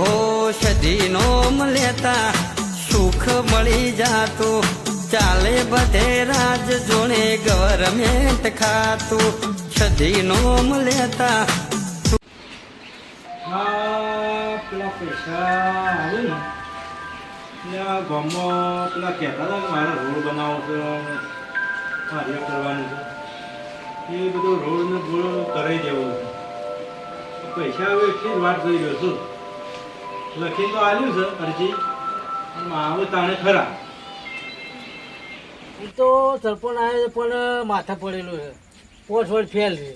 ઔષધિનો લેતા સુખ મળી જાતું. ચાલે બધે રાજ જોણે ગવર્મેન્ટ ખાતું. છધીનો લેતા પેલા પૈસા કે મારે છે એ બધું રોડ ને થોડો કરાવી દેવો. પૈસા વાત જોઈ રહ્યો છું. લખી તો આવ્યું છે અરજી એ તો સરપંચ આવે પણ માથા પડેલું છે. પોસ્ટ વોટ ફેલ છે.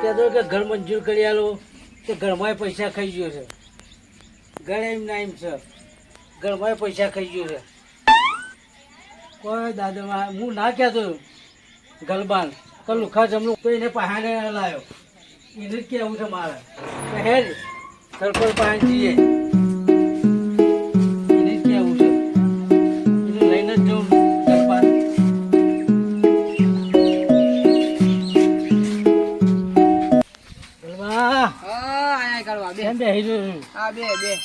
ત્યાં તો કે ઘર મંજૂર કરી આલો તો ઘરમાં પૈસા ખાઈ ગયો છે. ઘરે એમ ના એમ છે. ઘરમાં પૈસા ખાઈ ગયો છે. કોઈ દાદા, હું ના કહેતો ગલબાન તો લુખા જમલું કોઈને પહાને ના લાવ્યો એને જ કહેવું છે મારે. હેડ સરપંચ પાસે જઈએ. રહ્યો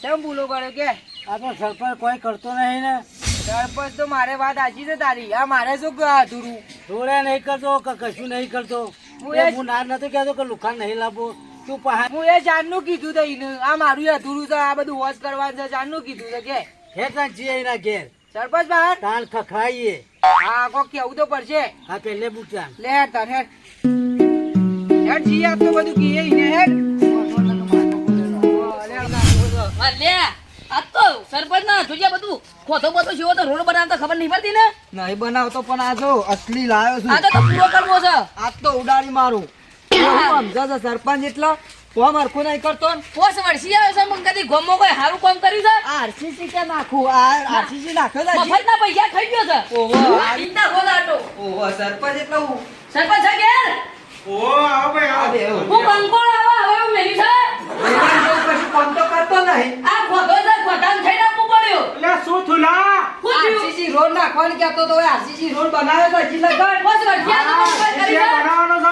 કેમ ભૂલો કર્યો કે? આ તો સરપંચ કોઈ કરતો નહીં ને. સરપંચ તો મારે વાત આજી છે તારી. આ મારે શું અધૂરું? જોડે નહીં કરતો કે કશું નહીં કરતો? હું ના નથી કહેતો કે લુખાન નહીં લાવો તું પહાડ હું એ જાનનું કીધું તો એને આ મારું અધૂરું છે. આ બધું વોશ કરવાનું છે. જાનનું કીધું છે કે? હે તાન જીએ એના ઘેર. સરપંચ બહાર તાન ખખડાઈએ. હા કોક કેવું તો પડશે. હા પેલે બુટાન લે તાર હેડ હેડ જી આપ તો બધું કીએ ઈને હેડ. લે આ તો સરપંચ ના જોઈએ બધું ખોટો બધો જેવો તો રોડ બનાવતા ખબર નહીં પડતી ને? નહીં બનાવતો પણ આ જો અસલી લાવ્યો છું. આ તો તો પૂરો કરવો છે. આ તો ઉડાડી મારું. સમજો છો સરપંચ એટલો કોમ હરખું નહીં કરતો પોસ વર્ષી આવે છે મગ કદી ગોમો કોઈ સારું કામ કર્યું છે? આરસીસી કે નાખું આ આરસીસી નાખ્યો છે હજી? મફતના પૈસા ખાઈ ગયો છે. ઓહો આ ચિંતા ખોલ ઓહો સરપંચ એટલે સરપંચ છે ઘેર ઓ આવો ભાઈ આવો. હું કંકોળ આવા હવે હું મેલી છે. વેવાણ જેવું તો કરતો નહીં. આ ખોટો છે ખોટામ થઈને આપવું પડ્યું. એટલે શું થુલા આરસીસી રોડ નાખવાનું કહેતો તો આરસીસી રોડ બનાવ્યો તો હજી લગન. પોસ વર્ષી તો કંકોળ છે.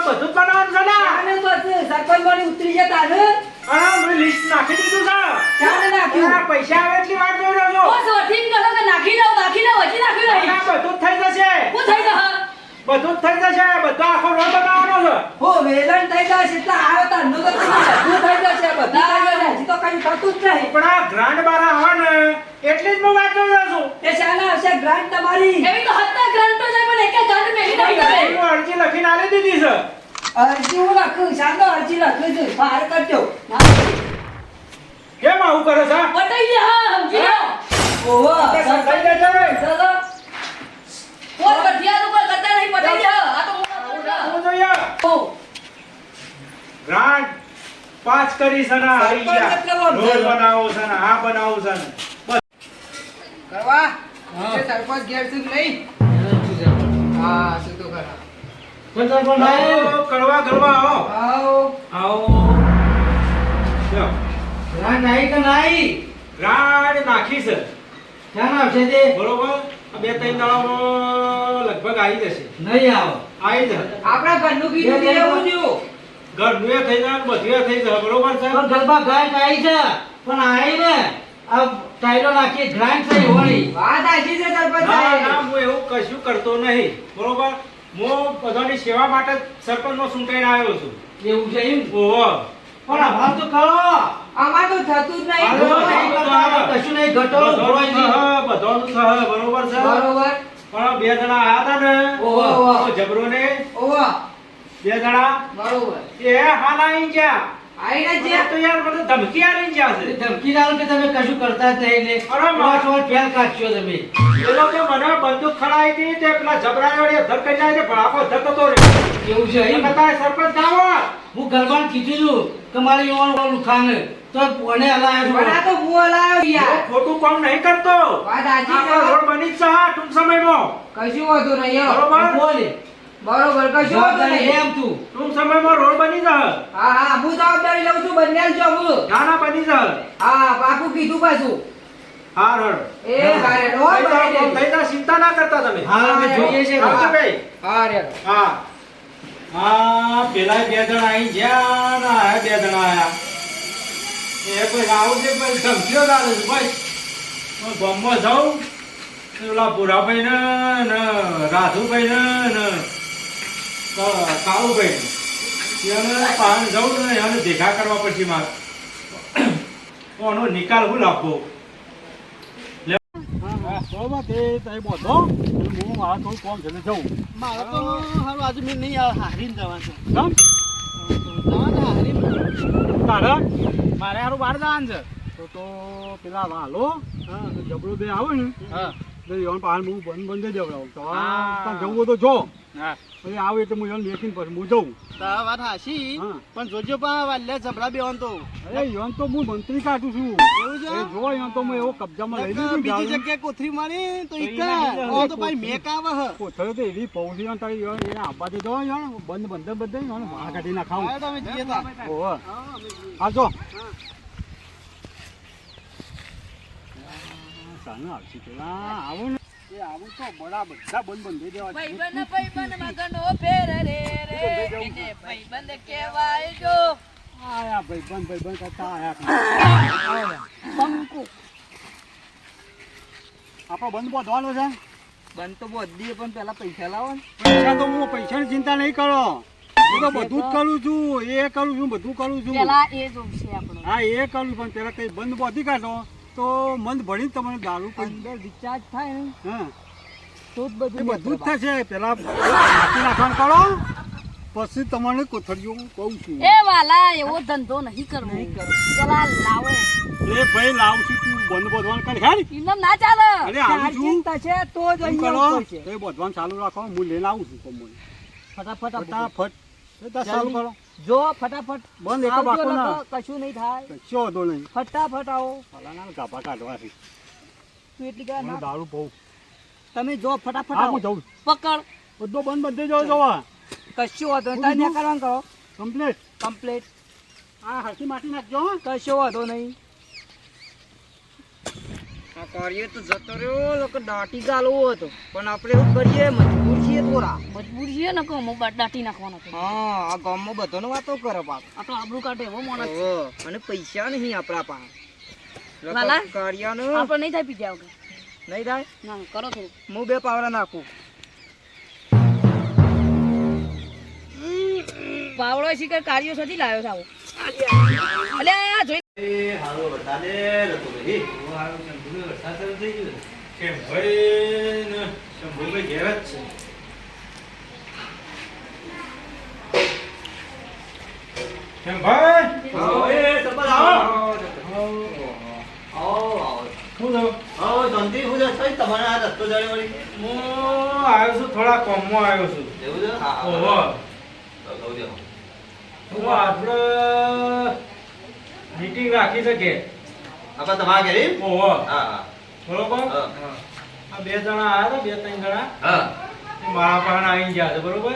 બધું જ બનાવવાનું છે ને આને તો સરપંચ વાળી ઉતરી જાય હા મેં લિસ્ટ નાખી દીધું છે. ચાલે નાખ્યું. પૈસા આવે એટલી વાત જોઈ રહ્યો છું પોસ વર્ષી કહો કે નાખી દઉં નાખી દઉં હજી નાખ્યું અને બધું થઈ જશે. શું થઈ ગયું બધું જ થઈ જશે. બધા આખો રોડ બનાવવાનો છે. હો વેલણ થઈ જશે એટલે આવ્યો તો નો તો બધું થઈ જશે. બધા હજી તો કઈ થતું જ નહીં. પણ આ ગ્રાન્ડ બારા આવે ને એટલી જ હું વાત કરી રહ્યો છું. એ શાના હશે ગ્રાન્ડ તમારી. એવી તો હતા ગ્રાન્ડ તો જાય પણ એક ગ્રાન્ડ મેલી નહીં કરે હું અરજી લખીને આલી દીધી છે. અરજી હું લખું શાંતો અરજી લખું છું. બહાર કરજો. કેમ આવું કરો છે પટાઈ ગયા સમજી લો ઓહો તે સમજાઈ જશે ને? ચલો પોસ વર્ષી આ તો કોઈ કરતા નહીં પટાઈ ગયા આ તો મોટા પોસ છે. હું જોઈએ ઓ, ગ્રાન્ટ પાસ કરી છે ને આવી ગયા રોડ છે. બનાવો આ બનાવો બસ. કરવા? હા. સરપંચ ઘેર શું સરપંચ? હા શું તો ખરા પણ સરપંચ આવો, કરવા કરવા આવો. આવો. આવો. જો. રા આવી કે નહીં? રાડ નાખી છે. ક્યાં આવશે તે? બરોબર? બે ત્રણ દાડામાં લગભગ આવી જશે. નહીં આવો. આવી જશે આપણા ઘરનું કીધું એવું થયું ઘરનું થઈ જાય બધું થઈ જાય બરોબર છે પણ ગરબા ગાય આવી છે પણ આઈ ને આ ટાઈલો નાખી ગ્રાઇન્ડ થઈ હોળી. વાત આખી છે સરપંચ ના ના હું એવું કશું કરતો નહીં બરોબર? હું બધાની સેવા માટે જ સરપંચનો ચૂંટાઈને આવ્યો છું. એવું છે એમ? ઓહો. પણ આભાર તો કરો. આમાં તો થતું જ નહીં કશું નહીં ઘટો બધો સહ, બરોબર છે બરોબર. પણ બે જણા આયા હતા ને ઓહો. જબરો ને ઓહો. બે જણા? બરોબર. એ હાલ આવી ગયા. આઈને જે જે તો યાર મને ધમકી આલી ગયા છે. ધમકી ના કે તમે કશું કરતા જ નહીં ને. અરે મા- પાંચ ફેલ કાઢશો તમે. એ લોકો મને બંદૂક ખડાઈ હતી તે પેલા જબરા વડે ધર કરી જાય પણ આખો ધર રે એવું છે બતાય સરપંચ ગાવો હું ગરબાન કીધું હતું કે મારે યુવાન લુખાન તો મને હલાયો તો હું હલાયો યાર. ખોટું કામ નહીં કરતો. વાત આપણો છે. રોડ બની છે ટૂંક સમયમાં. કશું વાંધો નહીં. બરોબર? બોલે બરોબર કશું વાંધો નહીં. એમ તું. ટૂંક સમયમાં રોડ બની જશે. હા હા હું જવાબદારી લઉં છું બંને જો હું ના ના બની જશે. હા પાકું કીધું પાછું. હા રડ. એ હારે રોડ બની થઈ જાઓ, ચિંતા ના કરતા તમે. હા અમે જોઈએ છે આવજો ભાઈ હા રે હા. હા પેલા બે જણા અહીં જ્યાં ના આ બે જણા આયા. એ ભાઈ આવું છે ભાઈ સમજ્યો ના ભાઈ હું ગામમાં જાઉં પેલા પુરાભાઈ ને ને રાધુભાઈ ને કાળુભાઈ. એને પાન જાઉં ને એને ભેગા કરવા પડશે મારે. આનો નિકાલ હું લાવવો? બરોબર તે બોધો હું મારા થોડું કોમ છે જઉં મારે તો હારું આજે મેં નહીં આવે હારીને જવાનું છે. કેમ? તારે? મારે હારું બહાર જવાનું છે. તો તો પેલા તો જબરો બે આવે ને હા. તો એવાનું પાન હું બંધ બંધ જવડાવું તો. જવું તો જો. હા. પછી આવે તો હું એને પર પછી હું જઉં તારા વાત હાશી પણ જોજો પણ વાલ્યા જબરા બેવાન તો. અરે યોન તો હું મંત્રી કાઢું છું. એવું છે? જો યોન તો હું એવો કબજામાં લઈ લીધું બીજી જગ્યાએ કોથરી મારી તો ઈકા ઓ તો. ભાઈ મેક આવે હ. કોથરી તો એવી પૌધી યોન તારી ઈવન એને આપવા દો યોન બંધ બંધ બધે યોન વાહ કાઢી ના ખાઉં તમે જીએ તા. ઓહો. જો. સાનું આવશે પેલા. આવું ને. એ આવું તો બડા બધા બંધ દેવા છે. ભાઈબંધ ભાઈબંધ મગનો ફેર રે રે એને ભાઈબંધ કહેવાય જો. આયા ભાઈ બંધ ભાઈ બંધ કરતા આયા બંકુ આપણો બંધ બોધવાનો છે? બંધ તો બધી પણ પેલા પૈસા લાવો પૈસા તો હું પૈસાની ચિંતા નહીં કરો. હું તો બધું જ કરું છું એ કરું છું બધું કરું છું. પેલા એ જોશે આપણો. હા એ કરું પણ પેલા કઈ બંધ બોધી કાઢો તો મન ભણી તમને દારૂ અંદર રિચાર્જ થાય ને હા. તો જ બધું બધું જ થશે. પેલા નાખી નાખવાનું કરો. પછી તમને કોથળીઓ કહું છું. એ વાલા એવો ધંધો નહીં કરવો. નહીં કરો. પેલા લાવો. એ ભાઈ લાવું છું તું બંધ બધવાન કરી. હે ઇનમ ના ચાલે. અરે આવું છું છે. થશે તો જ અહીંયા છે. તો બોધવાનું ચાલુ રાખો. હું લઈને આવું છું તમને ફટાફટ. ફટાફટ. ચાલુ કરો. જો ફટાફટ બંધ એક બાકો ના. કશું નહીં થાય. કશો હતો નહીં. ફટાફટ આવો. ફલાના ગાભા કાઢવા છે. તું એટલી કઈ ના દારૂ બહુ. તમે જો ફટાફટ આવો. જાઉં. પકડ. બધો બંધ બધે જો જોવા. કશું વાંધો નહીં. તારે કરવાનું કરો કમ્પ્લીટ. કમ્પ્લીટ. આ હસી માટી નાખજો. કશો વાંધો નહીં. આ કાર્ય તો જતો રહ્યો લોકો દાટી ગાલવો હતો. પણ આપણે એવું કરીએ મજબૂર છીએ થોડા. મજબૂર છીએ ને કહો દાટી નાખવાનો છે. હા આ ગામમાં બધાનો વાતો કરે પાછો. આ તો આબરૂ કાઢે એવો માણસ છે. અને પૈસા નહીં આપણા પાસે. લાલા? કાર્યાનો આપણે નહીં થાય વગર. નહીં થાય? ના કરો થોડું હું બે પાવડા નાખું. પાવડો શીખર કાર્યો નથી લાવ્યો છે. જોઈ કેમ ભાઈ ને? શંભુભાઈ ઘેર જ છે. કેમ ભાઈ? શું થયું? હું. આવ્યો છું થોડા કોમમાં આવ્યો છું. ઓહો. હું આપણે મીટિંગ રાખી શકે. ઓહો. બરોબર? આ બે જણા આવ્યા હતા બે ત્રણ જણા. હા. મારા પાસે આવી ગયા છે બરોબર?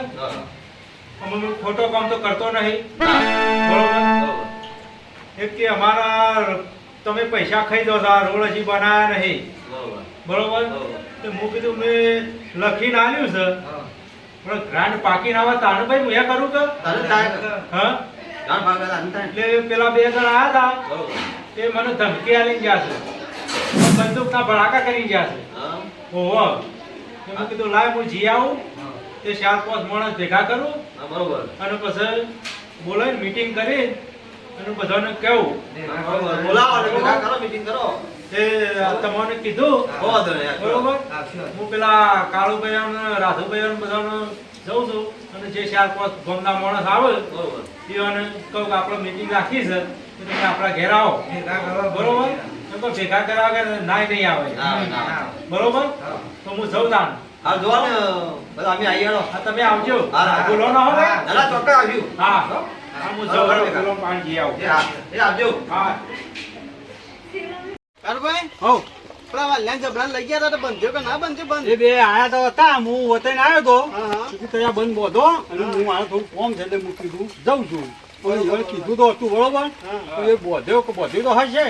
અમે ખોટો કામ તો કરતો નહીં. બરોબર? એક કે અમારા તમે પૈસા ખાઈ દો છો રોડ હજી બનાવ્યા નહીં. બરોબર. તો હું કીધું મેં લખીને આવ્યું છે. પણ ગ્રાન્ડ પાકીને આવે તાણે ભાઈ હું એ કરું કે? હા? એટલે પેલા બે જણા આવ્યા હતા તે મને ધમકી આલીને ગયા છે. બંદૂકના ભડાકા કરી ગયા છે. ઓહો તો મેં કીધું લાય હું જી આવું. તે ચાર પાંચ માણસ ભેગા કરું. અને પછી બોલાવીને મીટિંગ કરી. અને બધાને તે તમને કીધું. બરોબર? હું પેલા કાળુભાઈ અને રાધુભાઈ અને બધાને જઉં છું. અને જે ચાર પાંચ ગામના માણસ આવે એને કહું કે આપણે મિટિંગ રાખી છે તો તમે આપણા ઘેર આવો. બરોબર? તો ભેગા કરવા નાય નહીં આવે. બરોબર? તો હું જઉં તાણ. હા તમે આવજો. બોલો ના હો. હા. હા. હું જઉં. બોલો પાણી જી આવું. જબરા લઈ ગયા હતા તો બંધ્યો કે ના બંધ્યો બંધ? એ બે આયા તો હતા હું વતન આવ્યો તો. કીધું ત્યાં બંધ બોધો. અને હું મારે થોડું કોમ છે એટલે હું કીધું જઉં છું. પણ કીધું તો હતું બરોબર? તો એ બોધ્યો કે તો હશે.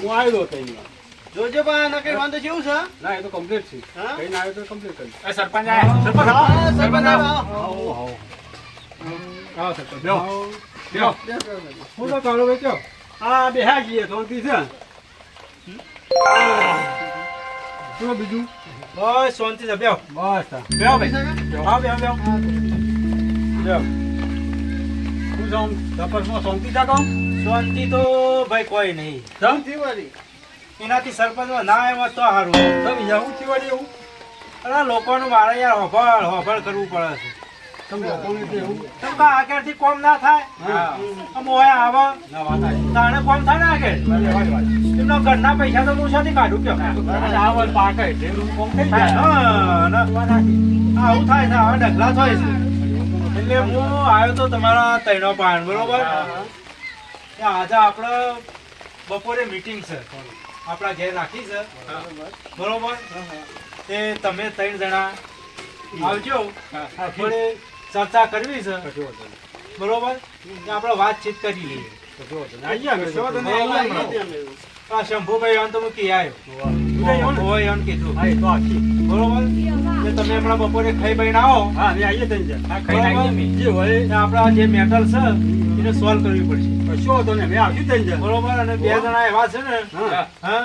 હું. આવ્યો તો અહીંયા જોજો પણ આના કઈ વાંધો છે એવું છે? ના એ તો કમ્પ્લીટ છે. હા? કઈ ના આવ્યો તો કમ્પ્લીટ કરી. સરપંચ આયા. સરપંચ આવો. હા, સરપંચ આવો. આવો. આવો આવો. સરપંચ. બેહો. બેહો. હું તો કાળુભાઈ કયો આ બેહા જઈએ શાંતિ છે શું બીજું? બસ શાંતિ છે. બેહો. બસ બેહો ભાઈ. હા બેહો બેહો. શું જાઉં? તપસમાં શાંતિ છે કામ શાંતિ તો ભાઈ કોઈ નહીં. શાંતિ વાળી એનાથી સરપંચમાં ના આવ્યા તો સારું. તમે જવું થી વાળી એવું અરે લોકોનું મારે યાર હોફળ હોફળ કરવું પડે છે. તમે લોકોને તો એવું તમ આગળથી કોમ ના થાય? હા. આમ ઓય આવે. તાણે કોમ થાય ને આગળ? એમનો ઘરના પૈસા તો હું શાથી કાઢું કે આ વર પાકે એટલે એનું થઈ જાય. હા, આવું થાય છે આવા ડગલા થાય છે. એટલે હું આવ્યો તો તમારા તૈનો પાન બરોબર? આજે આપણે બપોરે મીટિંગ છે. આપણા ઘેર રાખી છે. બરોબર. તે તમે ત્રણ જણા આવજો. આપણે ચર્ચા કરવી છે. બરોબર? આપણે વાતચીત કરી લઈએ. તમે શંભુભાઈ આમ તો હું કી આવ્યો હોય એમ કીધું. હા, એ તો આખી. બરોબર? તમે હમણાં બપોરે ખાઈ બઈને આવો. હા, તઈ આવીએ અમે. જે હોય. ને આપણા જે મેટલ છે એને સોલ્વ કરવી પડશે. કશો વાંધો નહીં, મેં આવશું તઈ. બરોબર? અને બે જણા એવા છે ને હા. હા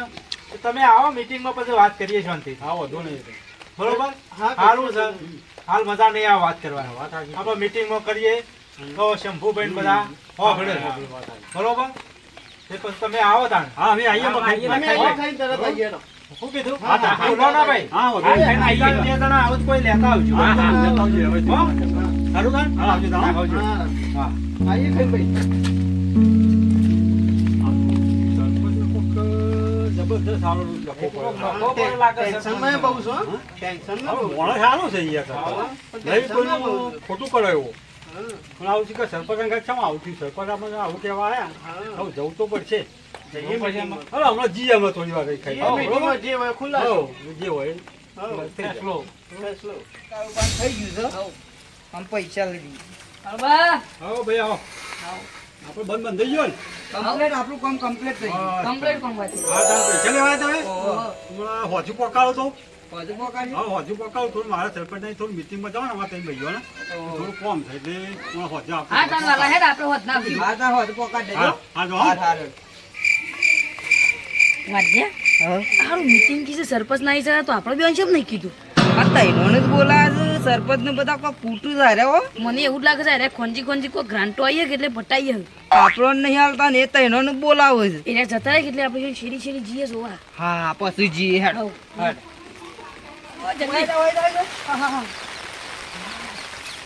તમે આવો મીટિંગમાં પછી વાત કરીએ શાંતિ આવો વાંધો નહીં. બરોબર? સારું છે. હાલ મજા નહીં આ વાત કરવાની વાત. આપણે મીટિંગમાં કરીએ તો શંભુભાઈ બેન બધા હો ભળે વાત સાચી. બરોબર એ પછી તમે આવો તાણ હા, અમે આવીએ. અમે આવીએ. શું કીધું હા, ના ભાઈ હા, આવીએ. બે જણા આવો તો કોઈ લેતા આવજો હા, હા, આવજો હવે. હા તાણ? હા, આવજો તો, હા. આવજો. હા સારો છે. છે ખોટું કરો એવું. પણ આવું છે કે સરપંચ અંગે કેમ આવું થયું? સરપંચ આપણે આવું કહેવા આવ્યા હવે જવું તો પડશે. જઈએ હમણાં જી હમણાં થોડી વાર ખાઈ. જે હોય. જે હોય થઈ ગયું છે પૈસા હળવા, આવો ભાઈ આવો આપણે બંધ બંધ થઈ ગયો ને? કમ્પ્લેટ આપણું કામ કમ્પ્લેટ થઈ ગયું. કમ્પ્લીટ કોણ વાત હા, તારે પૈસા લેવાય તમે? હમણાં હોજુ પકાડો તો. હજુ પકાડ્યું? હા હોજુ પકાડો થોડું મારા સરપંચ થોડું મીટિંગમાં જવાનું ને અમારે ત્યાં ભાઈઓ ને. થોડું કોમ થાય એટલે હું હોજુ આપું. હા, ચાલ વાલા, હેડ આપણે હોજ ના. હા તા હોજુ પકાડ દેજો હા હા જો હા. હા. સારું વાજ્યા? હારું meeting કીધું સરપંચ ના આવી તો આપણે બી અંશમ નહીં કીધું. આ તૈનોને જ બોલાવે છે સરપંચ ને બધા કોઈ પૂટું ધારે હો. મને એવું લાગે છે અરે ખોંજી ખોંજી કોઈ ગ્રાન્ટો આવીએ કે એટલે ભટાઈએ આપણો નહીં હાલતા ને એ તૈનોને જ બોલાવે છે. એને જતા રહે એટલે આપણે શેરી શેરી જઈએ જોવા? હા પછી જી હેડ.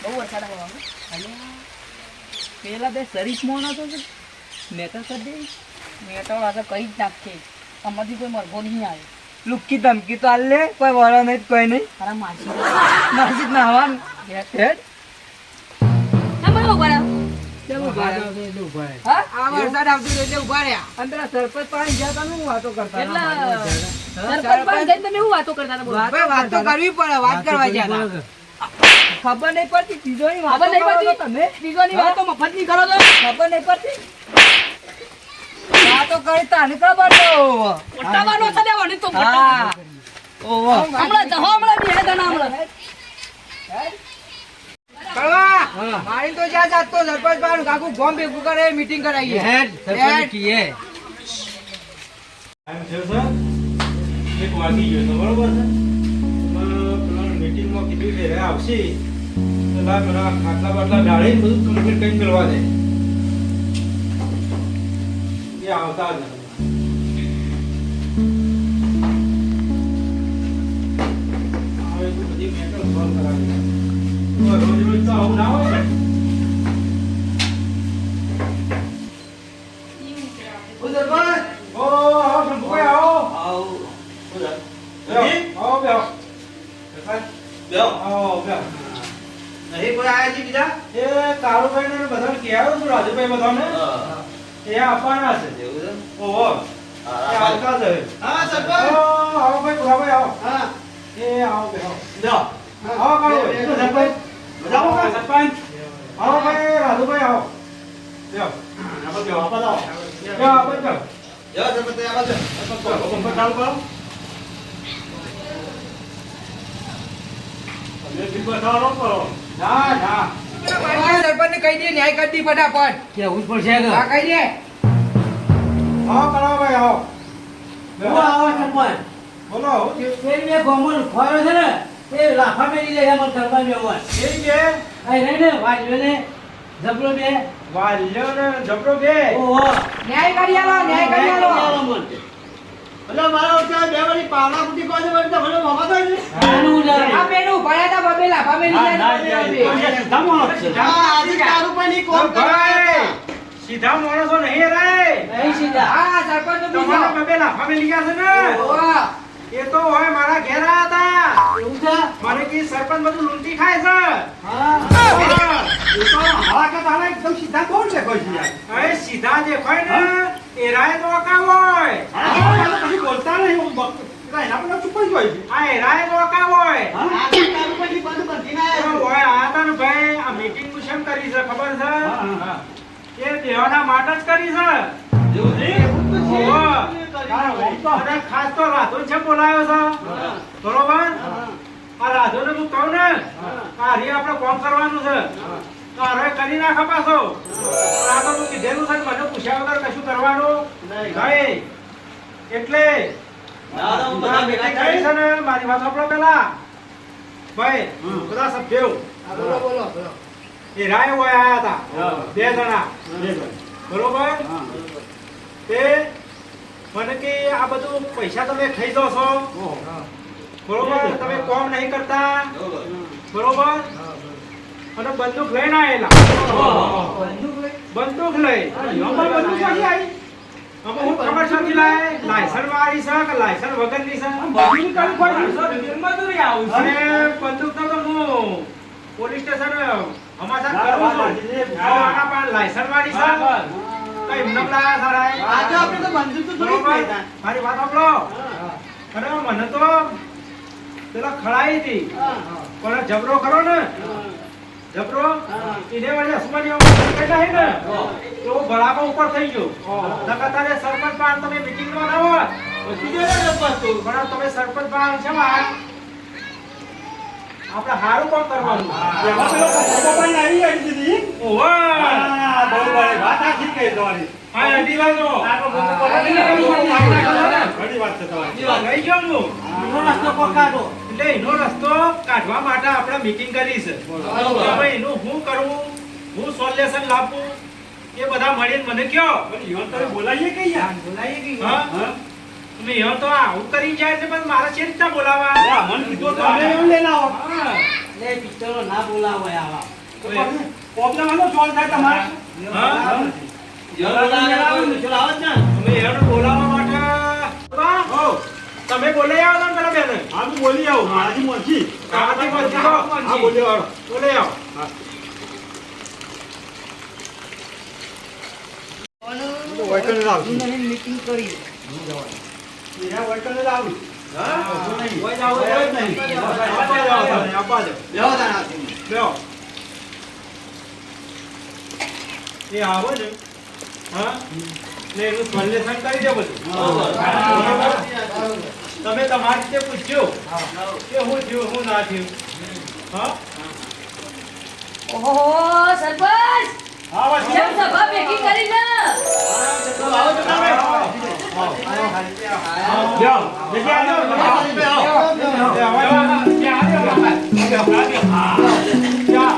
બહુ વરસાદ. પેલા બે શરીફ માણસો છે મેટર કરી દે મેં તો આજે કઈ જ નાખશે આમાંથી કોઈ મરઘો નહીં આવે. લુક્કી ધમકી તો આલે કોઈ વરો નહીં કોઈ નહીં. તારા માસી. હેડ. ના મને ઊભા રહો. હા? આ વરસાદ આવતું એટલે ઊભા રહ્યા. અને પેલા સરપંચ પાસે ગયા તા ને હું વાતો કરતા એટલે હતા. સરપંચ પાસે જઈને તમે શું વાતો કરતા હતા બોલો? ભાઈ, વાત તો કરવી પડે વાત કરવા ખબર નહીં પડતી ચીજોની વાતો ખબર નહીં પડતી? તમે. વાતો. મફતની કરો છો ખબર નહીં પડતી. વાતો કરી તાને ખબર તો છે ને વળી તો. હા. ઓહો. હમણાં જ, હમણા બી દના હમણા. કળવા મારી તો જ્યાં જાત તો સરપંચ પાસે કાકુ ગોમ ભેગું કરે મીટિંગ કરાવીએ. હેડ. સરપંચ કીએ. થયો છે. એક વાગી ગયો તો બરોબર છે? એમાં પેલા મીટિંગમાં કીધું કે રે આવશે. તો લા પેલા ખાટલા બાટલા ઢાળી બધું કમ્પ્લીટ કઈ મેળવા દે. એ આવતા જ નથી. બધી રોજ રોજ તો આવું ના હોય ને. એ કાળુભાઈને ને બધાને કહેવાયો છું, રાજુભાઈ બધાને. એ આપવાના છે. ઓહો. એ આવતા જ હશે. ઓ, આવો ભાઈ, ભુરાભાઈ આવો. એ આવો બેહો. આવો કાળુભાઈ. શું સરપંચ? આવો કાં સરપંચ? આવો ભાઈ, રાજુભાઈ આવો. બેહો. આપણે બેહો, આપણે આવો. બેહો, આપણે બેહો. પંખો ચાલુ કરો. તમે બી બતાવો કરો. ના ના સરપંચ ને કહી દે ન્યાય કરી દી ફટાફટ. કેવું જ પડશે હા કહી દે. આવો કરાવો ભાઈ આવો. હું આવો સરપંચ. બોલો હું થયું? ગોમલ ખોયો છે ને લાફા મેલી કરવા ને વાજવે ને જબલો બે. વાલ્યો ને જબરો બે? ઓહો. ન્યાય કરી આલો ન્યાય કરી આલો. એટલે મારા વચ્ચે બે વાળી પાવડા ફૂટી કોઈ દે વળી તમને મોમાં થાય ને આનું લે. આ પેલું ભયા તા બબે લાફા મેલી જાય. સીધા માણસ છે. આજે તારું પણ કરે સીધા માણસો નહીં રે નહીં સીધા. હા સરપંચ તો. તમારા બબે લાફા ગયા છે ને? ઓવા. એ તો હોય મારા ઘેર આયા હતા એવું છે? મને કે સરપંચ બધું લૂંટી ખાય છે? હા. હા. એ તો હાલા કે એકદમ સીધા કોણ છે કોઈ યાર? હવે સીધા દેખાય ને. એરાય નોકા હોય. આ કશું બોલતા નહીં હું બક- એના પર ચૂપ જ હોય છે. આ એરાય નોકા હોય હા ભાઈ આ મીટિંગનું શેમ કરી છે ખબર છે? એ દેવાના માટે જ કરી છે. ખાસ તો રાધો છે બોલાયો છે? બરોબર? આ રાધો ને તું કહું ને આ હરી આપણે કોમ કરવાનું છે. તો હવે કરી ના પાછો. આ તો તું કીધેલું છે મને પૂછ્યા વગર કશું કરવાનું નહીં. એટલે મારી વાત સાંભળો પેલા ભાઈ બધા સભ્યો. હા, બોલો બોલો બોલો. એ રાય હોય આયા હતા. બે જણા. બરોબર? તે મને કે આ બધું પૈસા તમે ખાઈ દો છો. બરોબર? તમે કોમ નહીં કરતા. બરોબર. અને બંદૂક લઈને આયેલા. બંદૂક લઈ. બંદૂક ક્યાંથી આવી. આમાં હું ખબર નથી લાય? લાયસન્સ વાળી છે કે લાયસન્સ વગરની છે? અને બંદૂક તો તો હું પોલીસ સ્ટેશન સમાચાર કરું છું. આના પાસે લાયસન્સ વાળી છે. કઈ લાયા સારા બરોબર. મારી વાત સાંભળો. મને તો પેલા ખડાઈ હતી. પણ જબરો ખરો ને? જબરો? એને વળી અસમાની હે ને? તો બરાબર ઉપર થઈ ગયો. લગાતારે સરપંચ પાન તમે મીટિંગમાં ના હોય. પણ તમે સરપંચ પાન છે માં આપણે હારું કામ કરવાનું? એમાં પેલો પપ્પા પણ આવી આવી દીધી ઓવા બહુ બળે વાત આખી કહી તમારી હા અડી વાળો આ તો પપ્પા પણ આવી દીધી. ઘણી વાત છે તમારી. ગઈ ગયો હું. એનો રસ્તો પકાડો એટલે એનો રસ્તો કાઢવા માટે આપણે મીટિંગ કરી છે. કે ભાઈ એનું શું કરવું હું સોલ્યુશન લાવું એ બધા મળીને મને કયો પણ તમે બોલાવીએ કઈ યાર હા હા? તમે એમ તો આવું કરી જાય એટલે પછી મારે છે રીતના બોલાવા મને કીધું તો અમે એવું લઈને આવો. હા. લે પિક્ચરો ના બોલાવો આવા. પ્રોબ્લેમ આનો સોલ્વ થાય તમારે? હા? તમે એને બોલાવવા માટે. બા, હો, તમે બોલાઈ આવો ને પેલા બેને. હા હું બોલી આવું. મારાથી મોંચી કાથી બોલતી હો. હા. બોલી આવો. બોલાઈ આવો હું આવું તમે, ને. હા? ને એનું સોલ્યુશન કરી દે બધું? તમે તમારી રીતે પૂછજો કે હું થયું હું ના થયું? હા? ઓહો સરપંચ! આવો જમ સભા ભેગી કરી ને આવો તો તમે. લ્યો જગ્યા આવો હા,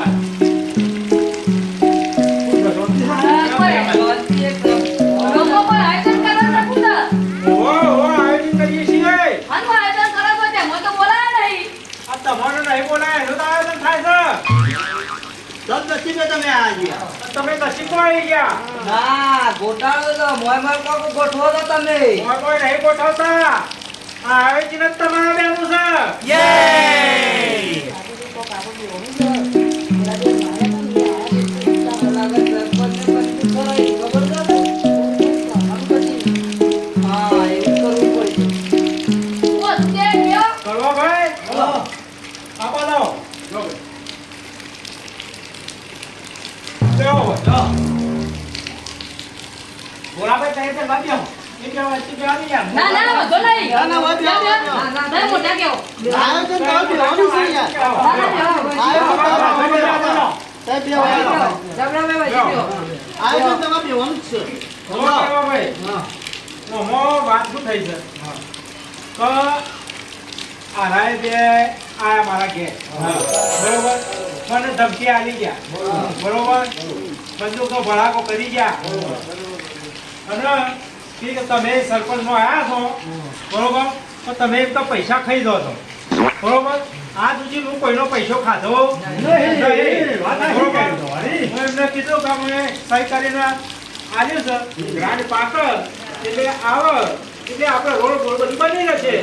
છે તમે નસીબમાં આવી ગયા. ના ગોટાળો તો મોય મોય કોકો ગોઠવો તો તમે. મોય મોય નહીં ગોઠવતા. આ આયોજન જ તમારા બેનું છે હા બોલાભાઈ કહે છે એ ના ના વધો નહીં ના ના વધો નહીં મોટા કેવો ના ના કેવો જબરાભાઈ વધી ગયો બોલો કહેવા ભાઈ. આમાં વાત શું થઈ છે કે આરાએ બે આયા મારા ઘેર બરોબર મને ધમકી આલી ગયા બરોબર બંદૂકો ભડાકો કરી ગયા અને છે, તમે સરપંચમાં આવ્યા છો બરોબર? તો તમે એક તો પૈસા ખાઈ દો છો. બરોબર? આ સુધી હું કોઈનો પૈસો ખાધો. હું એમને કીધું કે અમે સહી કરીને આવ્યું છે ગ્રાન્ડ પાક એટલે આવે એટલે આપણે રોડ બધી બની રહેશે.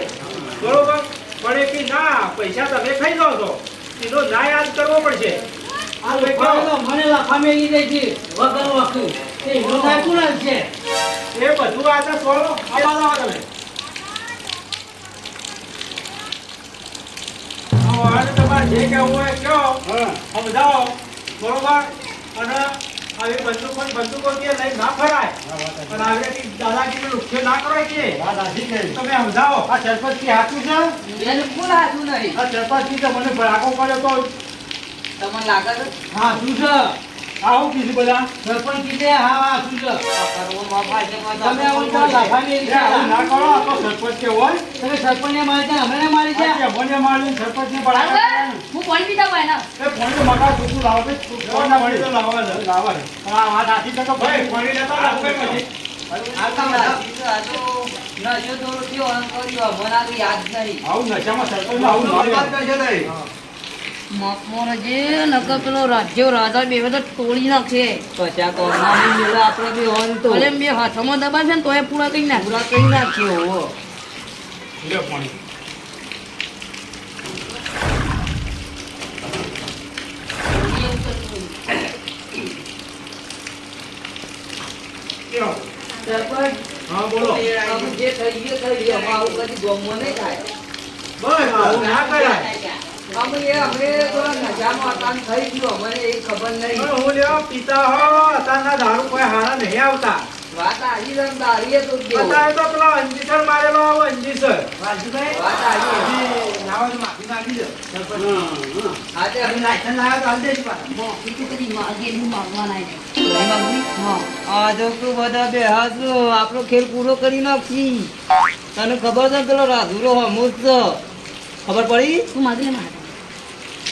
બરોબર? પણ એ કે ના પૈસા તમે ખાઈ દો છો. એનો ના યાદ કરવો પડશે. આ મને લાફા લીધે છે. વગર વખત. છે. એ બધું આ તો છોડો તમે હવે તમારે જે કહેવું હોય કહો. સમજાવો બરોબર? અને આવી બંદૂકો બંદૂકો કે લઈ ના ફરાય. અને આવી દાદાગીરી લુખ્યો ના કરાય કે? વાત સાચી છે. તમે સમજાવો. આ સરપંચ હાચું છે? બિલકુલ હાચું નહીં. આ સરપંચથી તો મને ભડાકો કર્યો તો તમને લાગે છે? હા શું છે? આવું કીધું બધા? સરપંચ કીધે હા હા શું તમે આવો તો લાફાની ના કરો આ તો સરપંચ કે હોય. તમે સરપંચને મારી છે અમે મારી છે મને મારી સરપંચ ને સરપંચને હું ફોન પી દઉં એના. એ ફોન તો મગા તું લાવો ફોન ના પાણી તો મળી લાવવા દે. લાવો ને. પણ આ વાત છે તો ભાઈ પાણી લેતા કઈ પછી આવું નશામાં સરપંચ આવું મારે જે નકર પેલો રાજ્યો રાજા બે બધા તોડી નાખશે. મેળા આપણે બી હોય તો. બે હાથમાં દબાશે ને તો એ પૂરા કરી નાખ. પૂરા કરી નાખીએ હોવો હા બોલો. જે થઈ ગયું થઈ ગયું આવું કદી ગમો નહીં થાય. બસ આવું ના કરાય. અમે અમે થોડા નશામાં હતા થઈ ગયું અમને એ ખબર નહીં. હું લ્યો પિતા હો અત્યારના દારૂ કોઈ હારા નહીં આવતા. વાત આવી રમ દારીએ તો કેવું? અત્યારે તો પેલો અંજીસર મારેલો આવો અંજીસર. વાત આવી આજે અમે મોંઘી કેટલી માગેલી માગવાના છે. હા આ જો તું બધા બેહાસો આપણો ખેલ પૂરો કરી નાખી. તને ખબર છે પેલો રાધુરો હમુજ છે? ખબર પડી? તું માગી લે મારા?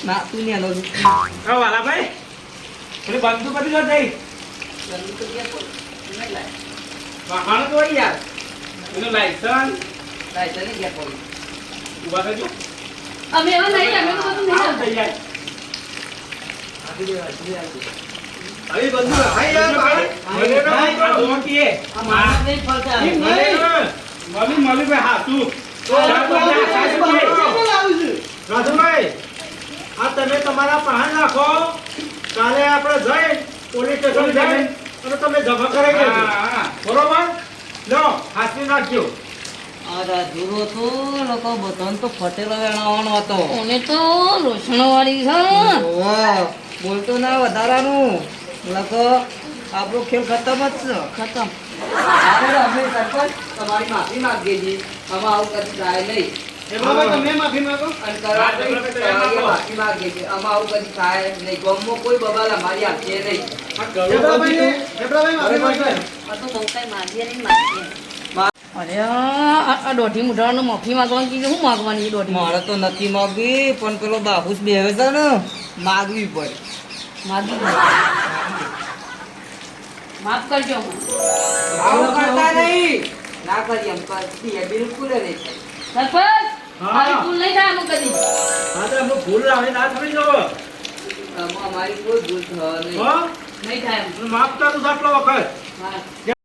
ના તું ને એનો હા વાલાભાઈ. એટલે બંધુ કરી દો જઈ વાહણ તો યાર. એનું લાયસન્સ ઊભા થજો. અમે એવા નહીં અમે તો બધું નહીં થઈ જાય. આવી બધું ભાઈ યાર મને તો ભાઈ, આ આ માણસ નહીં ફરતા. નહીં. મમ્મી મમ્મી ભાઈ હા તું. રાજુભાઈ. આ તમે તમારા પહાણ નાખો. કાલે આપણે જઈ પોલીસ સ્ટેશન જઈ અને તમે જમા કરાવી દેજો બરોબર? લો હાથવી નાખજો. આ રાધુરો તો લોકો બધાને તો ફટેલો વેણાવાનો હતો. કોને તો? રોશણો છે. બોલતો ના વધારાનું. લોકો આપણો ખેલ ખતમ જ છે. ખતમ. આપણે અમે સરપંચ તમારી માફી માગીએ છીએ. અમે આવું કદી થાય નહીં. તમે માફી માંગો. અને કરવા હા, નહીં, તમે તમારી માગો. માફી માંગીએ છીએ અમે આવું કદી થાય નહીં. ગામમાં કોઈ બબાલ અમારી આપશે નહીં. અરે આ આ દોઢી મુઢાનો માફી માંગવાની કીધું. શું માંગવાની દોઢી મારે તો નથી માગવી પણ પેલો બાબુસ બેહે છે ને માગવી પડે. માગી માફ કરજો. આવું કરતા નહીં. ના કરીએ બિલકુલ નહીં સરપંચ! આવી ભૂલ નહીં થાય આમાં કદી. હા તો એમને ભૂલ આવે ના આમાં અમારી કોઈ ભૂલ નહીં. થાય માફ કરું આટલો વખત.